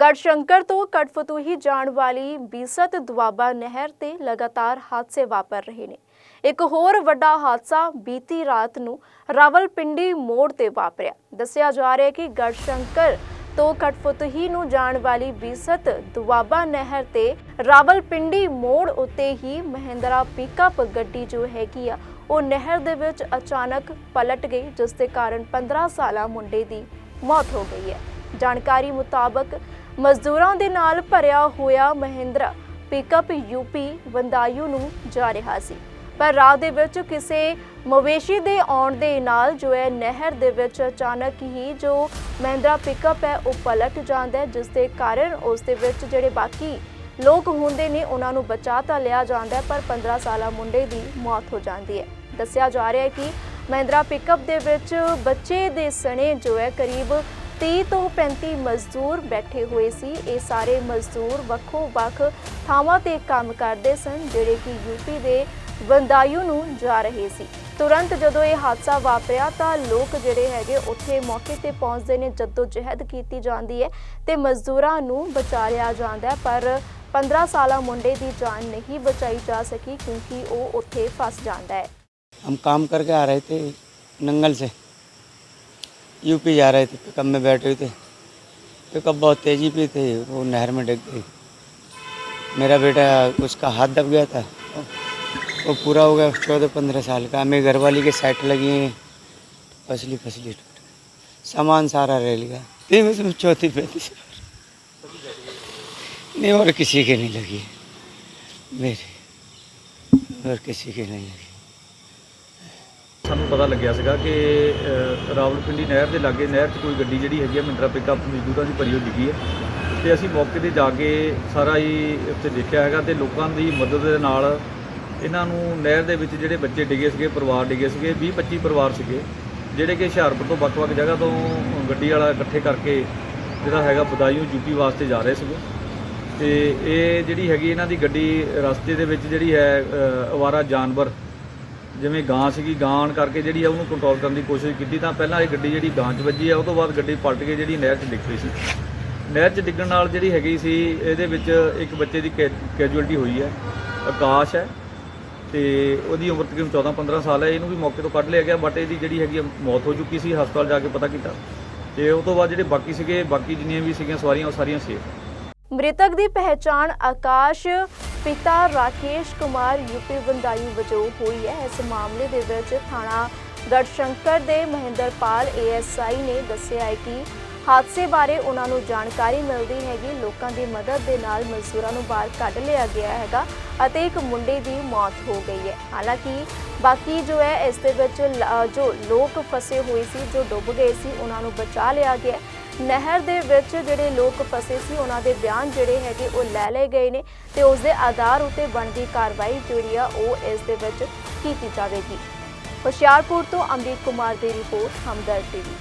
ਗੜਸ਼ੰਕਰ ਤੋਂ ਕਟਫਤੂਹੀ ਜਾਣ ਵਾਲੀ ਬੀਸਤ ਦੁਆਬਾ ਨਹਿਰ ਤੇ ਲਗਾਤਾਰ ਹਾਦਸੇ ਵਾਪਰ ਰਹੇ ਨੇ। ਇੱਕ ਹੋਰ ਵੱਡਾ ਹਾਦਸਾ ਬੀਤੀ ਰਾਤ ਨੂੰ ਰਾਵਲਪਿੰਡੀ ਮੋੜ ਤੇ ਵਾਪਰਿਆ। ਦੱਸਿਆ ਜਾ ਰਿਹਾ ਹੈ ਕਿ ਗੜਸ਼ੰਕਰ ਤੋਂ ਕਟਫਤੂਹੀ ਨੂੰ ਜਾਣ ਵਾਲੀ ਬੀਸਤ ਦੁਆਬਾ ਨਹਿਰ ਤੇ ਰਾਵਲਪਿੰਡੀ ਮੋੜ ਉੱਤੇ ਹੀ ਮਹਿੰਦਰਾ ਪਿਕਅਪ ਗੱਡੀ ਜੋ ਹੈਗੀ ਆ, ਉਹ ਨਹਿਰ ਦੇ ਵਿੱਚ ਅਚਾਨਕ ਪਲਟ ਗਈ, ਜਿਸ ਦੇ ਕਾਰਨ 15 ਸਾਲਾ ਮੁੰਡੇ ਦੀ ਮੌਤ ਹੋ ਗਈ ਹੈ। ਜਾਣਕਾਰੀ ਮੁਤਾਬਕ ਮਜ਼ਦੂਰਾਂ ਦੇ ਨਾਲ ਭਰਿਆ ਹੋਇਆ ਮਹਿੰਦਰਾ ਪਿਕਅਪ ਯੂਪੀ ਵੰਦਾਯੂ ਨੂੰ ਜਾ ਰਿਹਾ ਸੀ। ਪਰ ਰਾਹ ਦੇ ਵਿੱਚ ਕਿਸੇ ਮਵੇਸ਼ੀ ਦੇ ਆਉਣ ਦੇ ਨਾਲ ਜੋ ਹੈ ਨਹਿਰ ਦੇ ਵਿੱਚ ਅਚਾਨਕ ਹੀ ਜੋ ਮਹਿੰਦਰਾ ਪਿਕਅਪ ਹੈ ਉਹ ਪਲਟ ਜਾਂਦਾ ਹੈ, ਜਿਸ ਦੇ ਕਾਰਨ ਉਸ ਦੇ ਵਿੱਚ ਜਿਹੜੇ ਬਾਕੀ ਲੋਕ ਹੁੰਦੇ ਨੇ ਉਹਨਾਂ ਨੂੰ ਬਚਾ ਤਾਂ ਲਿਆ ਜਾਂਦਾ ਹੈ, ਪਰ 15 ਸਾਲਾ ਮੁੰਡੇ ਦੀ ਮੌਤ ਹੋ ਜਾਂਦੀ ਹੈ। ਦੱਸਿਆ ਜਾ ਰਿਹਾ ਹੈ ਕਿ ਮਹਿੰਦਰਾ ਪਿਕਅਪ ਦੇ ਵਿੱਚ ਬੱਚੇ ਦੇ ਸਣੇ ਜੋ ਹੈ ਕਰੀਬ 30 ਤੋਂ 35 ਮਜ਼ਦੂਰ ਬੈਠੇ ਹੋਏ ਸੀ ਇਹ ਸਾਰੇ ਮਜ਼ਦੂਰ ਵੱਖੋ ਵੱਖ ਥਾਵਾਂ ਤੇ ਕੰਮ ਕਰਦੇ ਸਨ ਜਿਹੜੇ ਕਿ ਯੂਪੀ ਦੇ ਬੰਦਾਯੂ ਨੂੰ ਜਾ ਰਹੇ ਸੀ ਤੁਰੰਤ ਜਦੋਂ ਇਹ ਹਾਦਸਾ ਵਾਪਰਿਆ ਤਾਂ ਲੋਕ ਜਿਹੜੇ ਹੈਗੇ ਉੱਥੇ ਮੌਕੇ ਤੇ ਪਹੁੰਚਦੇ ਨੇ ਜਦੋਂ ਜਹਿਦ ਕੀਤੀ ਜਾਂਦੀ ਹੈ ਤੇ ਮਜ਼ਦੂਰਾਂ ਨੂੰ ਬਚਾ ਲਿਆ ਜਾਂਦਾ ਹੈ ਪਰ 15 ਸਾਲਾ ਮੁੰਡੇ ਦੀ ਜਾਨ ਨਹੀਂ ਬਚਾਈ ਜਾ ਸਕੀ ਕਿਉਂਕਿ ਉਹ ਉੱਥੇ ਫਸ ਜਾਂਦਾ ਹੈ हम काम करके आ रहे थे नंगल से यूपी जा रहे थे पिकअप में बैठे हुए थे? पिकअप बहुत तेज़ी पे थे, वो नहर में डग गई। मेरा बेटा उसका हाथ दब गया था, वो पूरा हो गया चौदह पंद्रह साल का। मेरी घरवाली के साइट लगी हैं, फसली फसली। टूट। सामान सारा रह गया। तीन में चौथी, पैंतीस नहीं, और किसी के नहीं लगी। मेरे, और किसी के नहीं लगी। ਸਾਨੂੰ ਪਤਾ ਲੱਗਿਆ ਸੀਗਾ ਕਿ ਅ, ਰਾਵਲਪਿੰਡੀ ਨਹਿਰ ਦੇ ਲਾਗੇ ਨਹਿਰ 'ਚ ਕੋਈ ਗੱਡੀ ਜਿਹੜੀ ਹੈਗੀ ਆ ਮਹਿੰਦਰਾ ਪਿਕਅਪ ਮਜ਼ਦੂਰਾਂ ਦੀ ਭਰੀ ਹੋਈ ਡਿੱਗੀ ਹੈ। ਤੇ ਅਸੀਂ ਮੌਕੇ ਤੇ ਜਾ ਕੇ ਸਾਰਾ ਹੀ ਉੱਥੇ ਦੇਖਿਆ ਹੈਗਾ ਤੇ ਲੋਕਾਂ ਦੀ ਮਦਦ ਦੇ ਨਾਲ ਇਹਨਾਂ ਨੂੰ ਨਹਿਰ ਦੇ ਵਿੱਚ ਜਿਹੜੇ ਬੱਚੇ ਡਿੱਗੇ ਸੀਗੇ ਪਰਿਵਾਰ ਡਿੱਗੇ ਸੀਗੇ 20 25 ਪਰਿਵਾਰ ਸੀਗੇ ਜਿਹੜੇ ਕਿ ਹੁਸ਼ਿਆਰਪੁਰ ਤੋਂ ਵੱਖ-ਵੱਖ ਜਗ੍ਹਾ ਤੋਂ ਗੱਡੀ ਵਾਲਾ ਇਕੱਠੇ ਕਰਕੇ ਜਿਹੜਾ ਹੈਗਾ ਬਦਾਇਓ ਯੂਪੀ ਵਾਸਤੇ ਜਾ ਰਹੇ ਸੀਗੇ। ਤੇ ਇਹ ਜਿਹੜੀ ਹੈਗੀ ਇਹਨਾਂ ਦੀ ਗੱਡੀ ਰਸਤੇ ਦੇ ਵਿੱਚ ਜਿਹੜੀ ਹੈ ਅਵਾਰਾ ਜਾਨਵਰ ਜਿਵੇਂ ਗਾਂ ਸੀਗੀ, ਗਾਂ ਕਰਕੇ ਜਿਹੜੀ ਆ ਉਹਨੂੰ ਕੰਟਰੋਲ ਕਰਨ ਦੀ ਕੋਸ਼ਿਸ਼ ਕੀਤੀ, ਤਾਂ ਪਹਿਲਾਂ ਇਹ ਗੱਡੀ ਜਿਹੜੀ ਗਾਂ 'ਚ ਵੱਜੀ ਆ, ਉਹ ਤੋਂ ਬਾਅਦ ਗੱਡੀ ਪਲਟ ਕੇ ਜਿਹੜੀ ਨਹਿਰ 'ਚ ਡਿੱਗ ਪਈ ਸੀ। ਨਹਿਰ 'ਚ ਡਿੱਗਣ ਨਾਲ ਜਿਹੜੀ ਹੈਗੀ ਸੀ, ਇਹਦੇ ਵਿੱਚ ਇੱਕ ਬੱਚੇ ਦੀ ਕੈਜੂਅਲਟੀ ਹੋਈ ਹੈ, ਆਕਾਸ਼ ਹੈ, ਤੇ ਉਹਦੀ ਉਮਰ ਤਕਰੀਬਨ 14 15 ਸਾਲ ਹੈ, ਇਹਨੂੰ ਵੀ ਮੌਕੇ ਤੋਂ ਕੱਢ ਲਿਆ ਗਿਆ ਬਟ ਇਹਦੀ ਜਿਹੜੀ ਹੈਗੀ ਆ ਮੌਤ ਹੋ ਚੁੱਕੀ ਸੀ, ਹਸਪਤਾਲ ਜਾ ਕੇ ਪਤਾ ਕੀਤਾ। ਤੇ ਉਹ ਤੋਂ ਬਾਅਦ ਜਿਹੜੇ ਬਾਕੀ ਸੀਗੇ, ਬਾਕੀ ਜਿੰਨੀਆਂ ਵੀ ਸੀਗੀਆਂ, ਸਵਾਰੀਆਂ, ਉਹ ਸਾਰੀਆਂ ਸੇਫ ਮ੍ਰਿਤਕ ਦੀ ਪਹਿਚਾਣ ਆਕਾਸ਼ ਪਿਤਾ ਰਾਕੇਸ਼ ਕੁਮਾਰ ਯੂਪੀ ਬੰਦਾਈ ਵਜੋਂ ਹੋਈ ਹੈ। ਇਸ ਮਾਮਲੇ ਦੇ ਵਿੱਚ ਥਾਣਾ ਗੜਸ਼ੰਕਰ ਦੇ ਮਹਿੰਦਰਪਾਲ ਏਐਸਆਈ ਨੇ ਦੱਸਿਆ ਹੈ ਕਿ ਹਾਦਸੇ ਬਾਰੇ ਉਹਨਾਂ ਨੂੰ ਜਾਣਕਾਰੀ ਮਿਲਦੀ ਹੈਗੀ। ਲੋਕਾਂ ਦੀ ਮਦਦ ਦੇ ਨਾਲ ਮਜ਼ਦੂਰਾਂ ਨੂੰ ਬਾਹਰ ਕੱਢ ਲਿਆ ਗਿਆ ਹੈਗਾ ਅਤੇ ਇੱਕ ਮੁੰਡੇ ਦੀ ਮੌਤ ਹੋ ਗਈ ਹੈ। ਹਾਲਾਂਕਿ ਬਾਕੀ ਜੋ ਹੈ, ਇਸ ਦੇ ਵਿੱਚ ਲ- ਜੋ ਲੋਕ ਫਸੇ ਹੋਏ ਸੀ, ਜੋ ਡੁੱਬ ਗਏ ਸੀ, ਉਹਨਾਂ ਨੂੰ ਬਚਾ ਲਿਆ ਗਿਆ ਨਹਿਰ ਦੇ ਵਿੱਚ ਜਿਹੜੇ ਲੋਕ ਫਸੇ ਸੀ, ਉਹਨਾਂ ਦੇ ਬਿਆਨ ਜਿਹੜੇ ਹੈਗੇ ਉਹ ਲੈ ਲਏ ਗਏ ਨੇ ਤੇ ਉਸ ਦੇ ਆਧਾਰ ਉਤੇ ਬਣਦੀ ਕਾਰਵਾਈ ਜਿਹੜੀ ਆ, ਉਹ ਇਸ ਦੇ ਵਿੱਚ ਕੀਤੀ ਜਾਵੇਗੀ। ਹੁਸ਼ਿਆਰਪੁਰ ਤੋਂ ਅਮਰੀਕ ਕੁਮਾਰ ਦੀ ਰਿਪੋਰਟ ਹਮਦਰ ਟੀਵੀ।